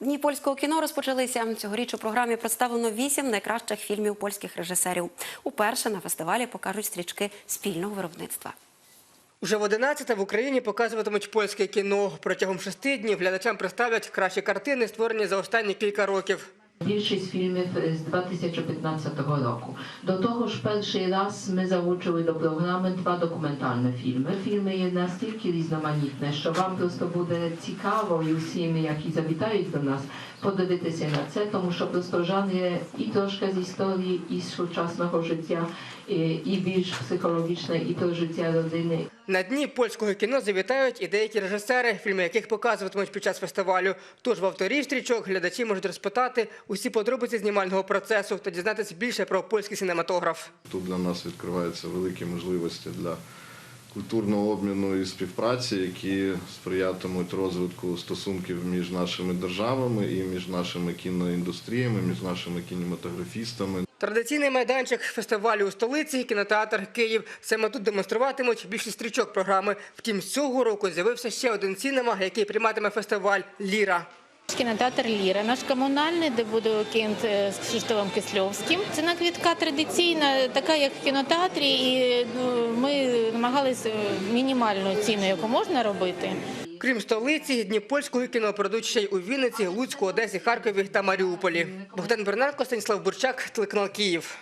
Дні польського кіно розпочалися. Цьогоріч у програмі представлено вісім найкращих фільмів польських режисерів. Уперше на фестивалі покажуть стрічки спільного виробництва. Уже в 11 в Україні показуватимуть польське кіно. Протягом шести днів глядачам представлять кращі картини, створені за останні кілька років. Більшість фільмів з 2015 року. До того ж, перший раз ми залучили до програми два документальні фільми. Фільми є настільки різноманітні, що вам просто буде цікаво і усім, які завітають до нас, подивитися на це, тому що просто є і трошки з історії, і з сучасного життя, і, і більш психологічне, і про життя родини. На дні польського кіно завітають і деякі режисери, фільми яких показуватимуть під час фестивалю. Тож в авторів стрічок глядачі можуть розпитати усі подробиці знімального процесу та дізнатися більше про польський синематограф. Тут для нас відкриваються великі можливості для культурного обміну і співпраці, які сприятимуть розвитку стосунків між нашими державами і між нашими кіноіндустріями, між нашими кінематографістами. Традиційний майданчик фестивалю у столиці, кінотеатр Київ. Саме тут демонструватимуть більшість стрічок програми. Втім, цього року з'явився ще один сінема, який прийматиме фестиваль Ліра. Кінотеатр Ліра, наш комунальний, де буде кінт е, з Кшиштофом Кисльовським. Ціна квітка традиційна, така як в кінотеатрі, і ну, ми намагалися мінімальну ціну, яку можна робити. Крім столиці, дні польського кіно пройдуть ще й у Вінниці, Луцьку, Одесі, Харкові та Маріуполі. Богдан Берненко, Станіслав Бурчак, телеканал Київ.